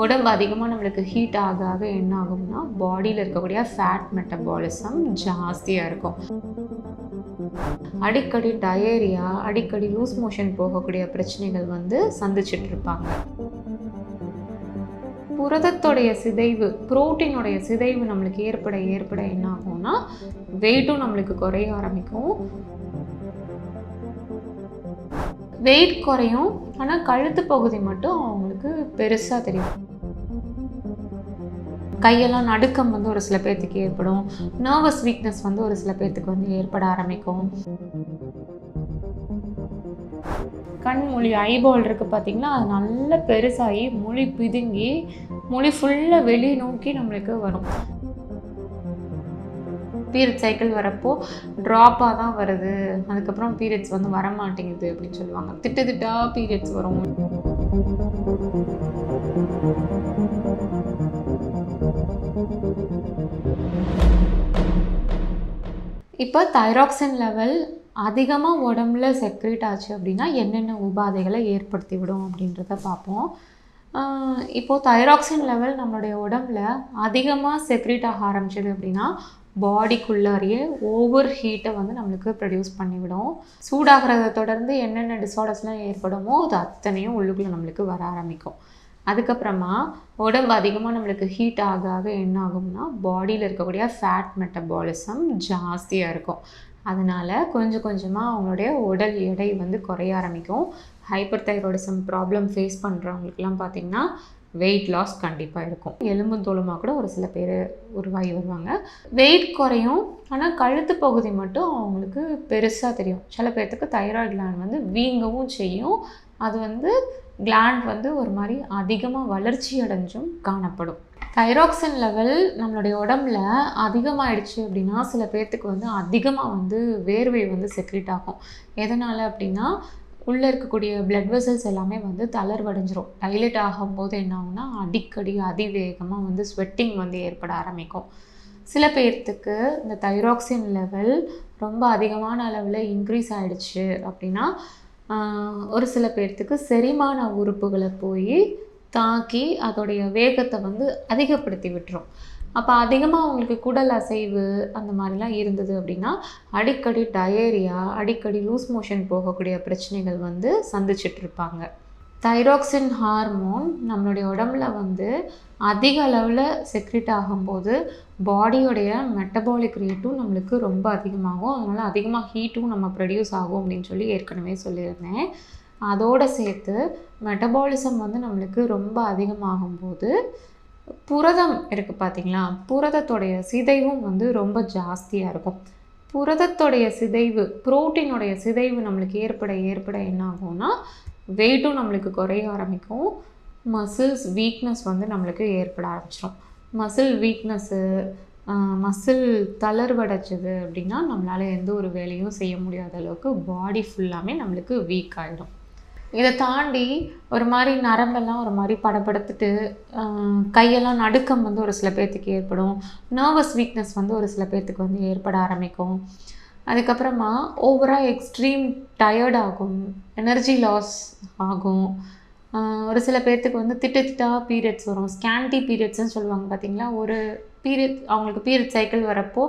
உடம்பு அதிகமாக நம்மளுக்கு ஹீட் ஆக ஆக என்ன ஆகும்னா பாடியில் இருக்கக்கூடிய ஃபேட் மெட்டபாலிசம் ஜாஸ்தியாக இருக்கும். அடிக்கடி டயரியா அடிக்கடி லூஸ் மோஷன் போகக்கூடிய பிரச்சனைகள் வந்து சந்திச்சிட்டு இருப்பாங்க. புரதத்தோடைய சிதைவு புரோட்டீனுடைய சிதைவு நம்மளுக்கு ஏற்பட ஏற்பட என்ன ஆகும்னா வெயிட்டும் நம்மளுக்கு குறைய ஆரம்பிக்கும். வெயிட் குறையும் ஆனால் கழுத்து பகுதி மட்டும் அவங்களுக்கு பெருசாக தெரியும். கையெல்லாம் நடுக்கம் வந்து ஒரு சில பேர்த்துக்கு ஏற்படும். நர்வஸ் வீக்னஸ் வந்து ஒரு சில பேர்த்துக்கு வந்து ஏற்பட ஆரம்பிக்கும். கண் மொழி ஐபால் இருக்குது பார்த்திங்கன்னா அது நல்லா பெருசாகி மொழி பிதுங்கி மொழி ஃபுல்லாக வெளியே நோக்கி நம்மளுக்கு வரும். பீரியட் சைக்கிள் வரப்போ ட்ராப்பாக தான் வருது. அதுக்கப்புறம் பீரியட்ஸ் வந்து வர மாட்டேங்குது அப்படின்னு சொல்லுவாங்க. திட்டு திட்டா பீரியட்ஸ் வரும். இப்போ தைராக்சின் லெவல் அதிகமாக உடம்புல செக்ரேட் ஆச்சு அப்படின்னா என்னென்ன உபாதைகளை ஏற்படுத்தி விடும் அப்படின்றத பார்ப்போம். இப்போது தைராக்சின் லெவல் நம்மளுடைய உடம்புல அதிகமாக செக்ரேட் ஆக ஆரம்பிச்சது அப்படின்னா பாடிக்குள்ளாரியே ஓவர் ஹீட்டை வந்து நம்மளுக்கு ப்ரொடியூஸ் பண்ணிவிடும். சூடாகிறத தொடர்ந்து என்னென்ன டிஸார்டர்ஸ்லாம் ஏற்படுமோ அது அத்தனையும் உள்ளுக்குள்ளே நம்மளுக்கு வர ஆரம்பிக்கும். அதுக்கப்புறமா உடம்பு அதிகமாக நம்மளுக்கு ஹீட் ஆக ஆக என்ன ஆகும்னா பாடியில் இருக்கக்கூடிய ஃபேட் மெட்டபாலிசம் ஜாஸ்தியாக இருக்கும். அதனால் கொஞ்சம் கொஞ்சமாக அவங்களுடைய உடல் எடை வந்து குறைய ஆரம்பிக்கும். ஹைப்பர் தைராய்டிசம் ப்ராப்ளம் ஃபேஸ் பண்ணுறவங்களுக்குலாம் பார்த்திங்கன்னா வெயிட் லாஸ் கண்டிப்பாக இருக்கும். எலும்பு தோலுமாக கூட ஒரு சில பேர் உருவாகி வருவாங்க. வெயிட் குறையும். ஆனால் கழுத்து பகுதி மட்டும் அவங்களுக்கு பெருசாக தெரியும். சில பேர்த்துக்கு தைராய்டு கிளாண்ட் வந்து வீங்கவும் செய்யும். அது வந்து கிளாண்ட் வந்து ஒரு மாதிரி அதிகமாக வளர்ச்சி அடைஞ்சும் காணப்படும். தைராக்சின் லெவல் நம்மளுடைய உடம்புல அதிகமாகிடுச்சு அப்படின்னா சில பேர்த்துக்கு வந்து அதிகமாக வந்து வேர்வை வந்து செக்ரேட் ஆகும். எதனால் அப்படின்னா உள்ளே இருக்கக்கூடிய பிளட் வெசல்ஸ் எல்லாமே வந்து தளர்வடைஞ்சிரும். டைலெட் ஆகும்போது என்ன ஆகும்னா அடிக்கடி அதிவேகமாக வந்து ஸ்வெட்டிங் வந்து ஏற்பட ஆரம்பிக்கும். சில பேர்த்துக்கு இந்த தைராக்சின் லெவல் ரொம்ப அதிகமான அளவில் இன்க்ரீஸ் ஆகிடுச்சு அப்படின்னா ஒரு சில பேர்த்துக்கு செரிமான உறுப்புகளை போய் தாக்கி அதோடைய வேகத்தை வந்து அதிகப்படுத்தி விட்டுரும். அப்போ அதிகமாக அவங்களுக்கு குடல் அசைவு அந்த மாதிரிலாம் இருந்தது அப்படின்னா அடிக்கடி டயேரியா அடிக்கடி லூஸ் மோஷன் போகக்கூடிய பிரச்சனைகள் வந்து சந்திச்சிட்ருப்பாங்க தைராக்சின் ஹார்மோன் நம்மளுடைய உடம்புல வந்து அதிக அளவில் செக்ரிட் ஆகும்போது பாடியோடைய மெட்டபாலிக் ரேட்டும் நம்மளுக்கு ரொம்ப அதிகமாகும். அதனால் அதிகமாக ஹீட்டும் நம்ம ப்ரொடியூஸ் ஆகும் அப்படின்னு சொல்லி ஏற்கனவே சொல்லியிருந்தேன். அதோடு சேர்த்து மெட்டபாலிசம் வந்து நம்மளுக்கு ரொம்ப அதிகமாகும்போது புரதம் இருக்குது பார்த்தீங்களா புரதத்தோடைய சிதைவும் வந்து ரொம்ப ஜாஸ்தியாக இருக்கும். புரதத்தோடைய சிதைவு புரோட்டீனுடைய சிதைவு நம்மளுக்கு ஏற்பட ஏற்பட என்ன ஆகும்னா வெயிட்டும் நம்மளுக்கு குறைய ஆரம்பிக்கும். மசில்ஸ் வீக்னஸ் வந்து நம்மளுக்கு ஏற்பட ஆரம்பிச்சிடும் மசில் வீக்னஸ்ஸு மசில் தளர்வடைச்சது அப்படின்னா நம்மளால் எந்த ஒரு வேலையும் செய்ய முடியாத அளவுக்கு பாடி ஃபுல்லாமே நம்மளுக்கு வீக் ஆகிடும் இதை தாண்டி ஒரு மாதிரி நரம்பெல்லாம் ஒரு மாதிரி படப்படுத்துட்டு கையெல்லாம் நடுக்கம் வந்து ஒரு சில பேர்த்துக்கு ஏற்படும். நர்வஸ் வீக்னஸ் வந்து ஒரு சில பேர்த்துக்கு வந்து ஏற்பட ஆரம்பிக்கும். அதுக்கப்புறமா ஓவராக எக்ஸ்ட்ரீம் டயர்ட் ஆகும் எனர்ஜி லாஸ் ஆகும். ஒரு சில பேர்த்துக்கு வந்து திட்டு திட்டா பீரியட்ஸ் வரும். ஸ்கேண்டி பீரியட்ஸ்னு சொல்லுவாங்க பார்த்தீங்களா? ஒரு பீரியட் அவங்களுக்கு பீரியட் சைக்கிள் வரப்போ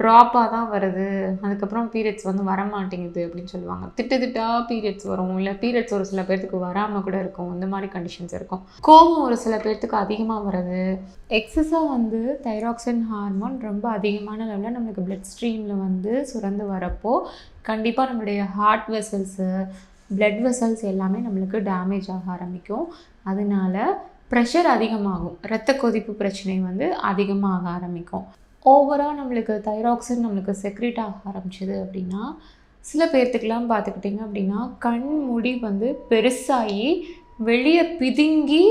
ட்ராப்பாக தான் வருது. அதுக்கப்புறம் பீரியட்ஸ் வந்து வர மாட்டேங்குது அப்படின்னு சொல்லுவாங்க. திட்டு திட்டா பீரியட்ஸ் வரும். இல்லை பீரியட்ஸ் ஒரு சில பேர்த்துக்கு வராமல் கூட இருக்கும். இந்த மாதிரி கண்டிஷன்ஸ் இருக்கும். கோபம் ஒரு சில பேர்த்துக்கு அதிகமாக வருது எக்ஸஸாக வந்து தைராக்சின் ஹார்மோன் ரொம்ப அதிகமான லெவலில் நம்மளுக்கு பிளட் ஸ்ட்ரீமில் வந்து சுரந்து வரப்போ கண்டிப்பாக நம்மளுடைய ஹார்ட் வெசல்ஸு பிளட் வெசல்ஸ் எல்லாமே நம்மளுக்கு டேமேஜ் ஆக ஆரம்பிக்கும். அதனால ப்ரெஷர் அதிகமாகும். இரத்த கொதிப்பு பிரச்சனை வந்து அதிகமாக ஆரம்பிக்கும். ஓவராக நம்மளுக்கு தைராக்சின் நம்மளுக்கு செக்ரேட் ஆக ஆரம்பிச்சிது அப்படின்னா சில பேர்த்துக்கெல்லாம் பார்த்துக்கிட்டிங்க அப்படின்னா கண் முடி வந்து பெருசாகி வெளியே பிதுங்கி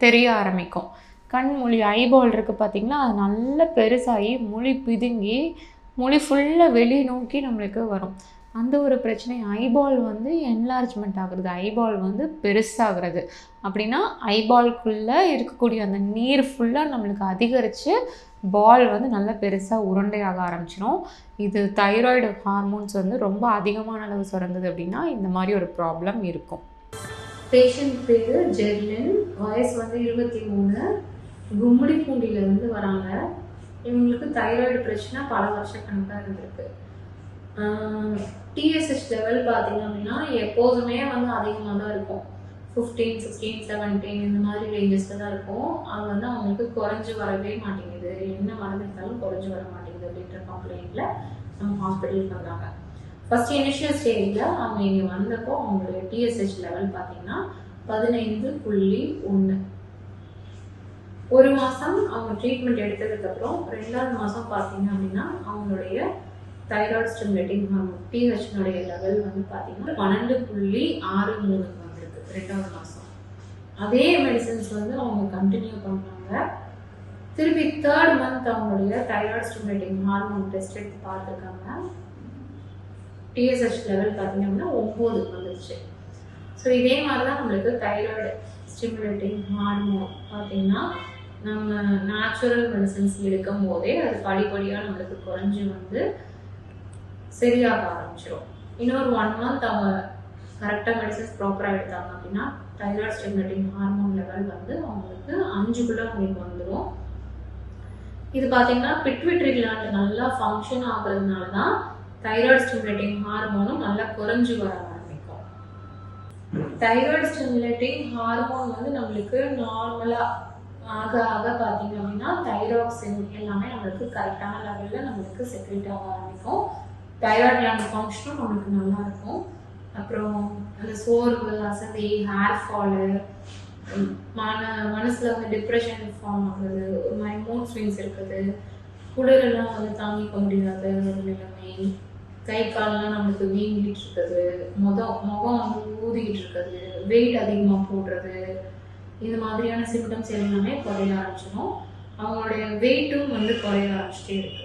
தெரிய ஆரம்பிக்கும். கண் மொழி ஐபால் இருக்குது பார்த்திங்கன்னா அது நல்ல பெருசாகி மொழி பிதுங்கி மொழி ஃபுல்லாக வெளியே நோக்கி நம்மளுக்கு வரும். அந்த ஒரு பிரச்சனை ஐபால் வந்து என்லார்ஜ்மெண்ட் ஆகுறது ஐபால் வந்து பெருசாகிறது. அப்படின்னா ஐபால்குள்ளே இருக்கக்கூடிய அந்த நீர் ஃபுல்லாக நம்மளுக்கு அதிகரித்து பால் வந்து நல்லா பெருசாக உருண்டையாக ஆரம்பிச்சிடும் இது தைராய்டு ஹார்மோன்ஸ் வந்து ரொம்ப அதிகமான அளவு சுரந்தது அப்படின்னா இந்த மாதிரி ஒரு ப்ராப்ளம் இருக்கும். பேஷண்ட் பேர் ஜெர்லின். வயசு வந்து இருபத்தி மூணு. கும்முடி பூண்டியிலேருந்து வராங்க. இவங்களுக்கு தைராய்டு பிரச்சனை பல வருஷ கணக்காக இருந்திருக்கு. டிஎஸ்ஹெச் லெவல் பார்த்தீங்க அப்படின்னா எப்போதுமே வந்து அதிகமாக தான் இருக்கும். ஃபிஃப்டீன் சிக்ஸ்டீன் செவன்டீன் இந்த மாதிரி ரேஞ்சஸில் தான் இருக்கும். அது வந்து அவங்களுக்கு குறைஞ்சி வரவே மாட்டேங்குது. என்ன மருந்து எடுத்தாலும் குறைஞ்சி வர மாட்டேங்குது அப்படின்ற கம்ப்ளைண்ட்டில் நம்ம ஹாஸ்பிட்டலுக்கு வந்தாங்க. ஃபர்ஸ்ட் இனிஷியல் ஸ்டேஜில் அவங்க இங்கே வந்தப்போ அவங்களுடைய டிஎஸ்ஹெச் லெவல் பார்த்தீங்கன்னா பதினைந்து புள்ளி ஒன்று ஒரு மாதம் அவங்க ட்ரீட்மெண்ட் எடுத்ததுக்கப்புறம் ரெண்டாவது மாதம் பார்த்தீங்க அப்படின்னா அவங்களுடைய தைராய்டு ஸ்டிமுலேட்டிங் ஹார்மோன் பிஹெச்னுடைய லெவல் வந்து பார்த்தீங்கன்னா பன்னெண்டு புள்ளி ஆறு மூணு வந்திருக்கு ரெண்டாவது மாதம் அதே மெடிசன்ஸ் வந்து அவங்க கண்டினியூ பண்ணாங்க திருப்பி தேர்ட் மந்த் அவங்களுடைய தைராய்டு ஸ்டிமுலேட்டிங் ஹார்மோன் டெஸ்ட் எடுத்து பார்த்துருக்காங்க. டிஎஸ்ஹெச் லெவல் பார்த்தீங்க அப்படின்னா ஒம்பது வந்துருச்சு. ஸோ இதே மாதிரி தான் நம்மளுக்கு தைராய்டு ஸ்டிமுலேட்டிங் ஹார்மோன் பார்த்தீங்கன்னா நம்ம நேச்சுரல் மெடிசன்ஸ் எடுக்கும் போதே அது படிப்படியாக நம்மளுக்கு குறைஞ்சி வந்து சரியாக ஆரம்பிச்சிடும் இன்னொரு ஒன் மந்த் அவங்க கரெக்டாக மெடிசன்ஸ் ப்ராப்பராக எடுத்தாங்க அப்படின்னா தைராய்டு ஸ்டிமுலேட்டிங் ஹார்மோன் லெவல் வந்து அவங்களுக்கு அஞ்சுக்குள்ளே அவங்களுக்கு வந்துடும் இது பார்த்தீங்கன்னா பிட்விட்ரி கிளாண்ட் நல்லா ஃபங்க்ஷன் ஆகுறதுனால தான் தைராய்டு ஸ்டிமுலேட்டிங் ஹார்மோனும் நல்லா குறைஞ்சி வர ஆரம்பிக்கும். தைராய்டு ஸ்டிமுலேட்டிங் ஹார்மோன் வந்து நம்மளுக்கு நார்மலாக ஆக ஆக பார்த்தீங்க அப்படின்னா தைராக்சின் எல்லாமே நம்மளுக்கு கரெக்டான லெவலில் நம்மளுக்கு செக்ரேட் ஆக ஆரம்பிக்கும். தைராய்டு கிளாண்ட் ஃபங்க்ஷனும் நம்மளுக்கு நல்லா இருக்கும் அப்புறம் அந்த சோர்வு அசதி ஹேர் ஃபாலு மன மனசில் வந்து டிப்ரெஷன் ஃபார்ம் ஆகுது ஒரு மாதிரி மூட் ஸ்விங்ஸ் இருக்குது. குளிரெல்லாம் வந்து தாங்கிக்க முடியாத ஒரு நிலைமை. கை கால்லாம் நம்மளுக்கு வீங்கிட்டு இருக்குது முகம் முகம் வந்து ஊதிக்கிட்டு இருக்குது வெயிட் அதிகமாக போடுறது. இந்த மாதிரியான சிம்டம்ஸ் எல்லாமே குறைய ஆரம்பிச்சிடும் அவங்களுடைய வெயிட்டும் வந்து குறைய ஆரம்பிச்சிட்டே இருக்கு.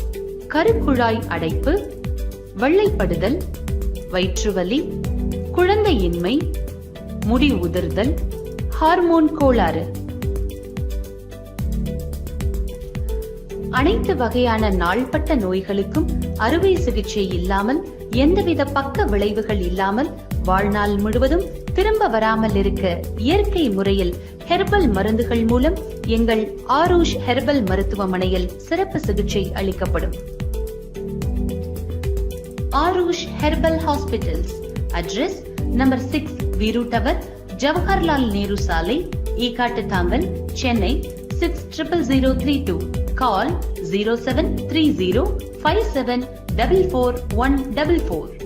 கருக்குழாய் அடைப்பு வெள்ளைப்படுதல் வயிற்றுவலி குழந்தையின்மை முடி உதிர்தல் ஹார்மோன் கோளாறு. அனைத்து வகையான நாள்பட்ட நோய்களுக்கும் அறுவை சிகிச்சை இல்லாமல் எந்தவித பக்க விளைவுகள் இல்லாமல் வாழ்நாள் முழுவதும் திரும்ப வராமல் இருக்க இயற்கை முறையில் ஹெர்பல் மருந்துகள் மூலம் எங்கள் ஆரூஷ் ஹெர்பல் மருத்துவமனையில் சிறப்பு சிகிச்சை அளிக்கப்படும். Arush Herbal Hospitals. Address number 6 Viru Tower, Jawaharlal Nehru Sale, Ekattatangal, Chennai 600032. Call 0730 57 44144.